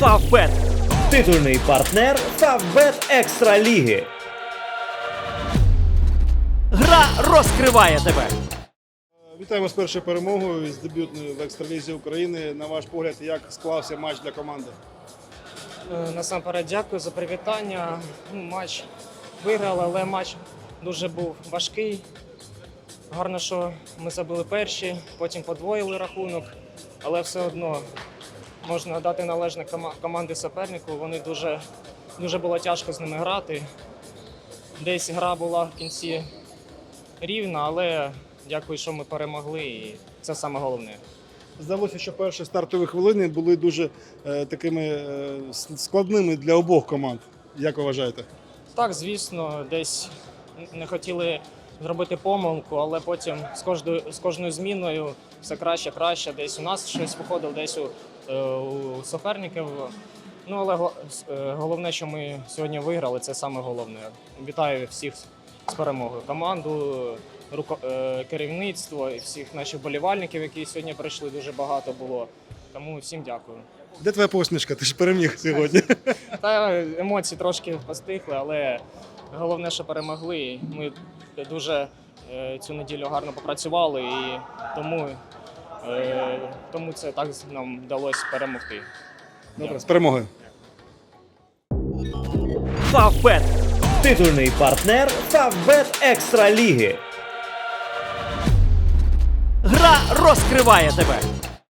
Фавбет. Титульний партнер Фавбет Екстра Ліги. Гра розкриває тебе. Вітаємо з першою перемогою з дебютною в екстралізі України. На ваш погляд, як склався матч для команди? Е, Насамперед дякую за привітання. Ну, Матч виграли, але матч дуже був важкий. Гарно, що ми забили перші, потім подвоїли рахунок, але все одно можна дати належне кома- команді супернику. Вони дуже, дуже було тяжко з ними грати. Десь гра була в кінці рівна, але дякую, що ми перемогли, і це саме головне. Здалося, що перші стартові хвилини були дуже е, такими е, складними для обох команд. Як ви вважаєте? Так, звісно, десь не хотіли зробити помилку, але потім з кожною, з кожною зміною все краще, краще. Десь у нас щось виходило, десь у, е, у суперників. Ну, але е, головне, що ми сьогодні виграли, це саме головне. Вітаю всіх з перемогою. Команду, руко- е, керівництво і всіх наших болівальників, які сьогодні прийшли, дуже багато було. Тому всім дякую. Де твоя посмішка? Ти ж переміг сьогодні. Та емоції трошки постихли, але головне, що перемогли. Ми дуже е, цю неділю гарно попрацювали і тому, е, тому це так нам вдалося перемогти. Добре, з перемогою. Фавбет. Титульний партнер Фавбет Екстра Ліги. Гра розкриває тебе.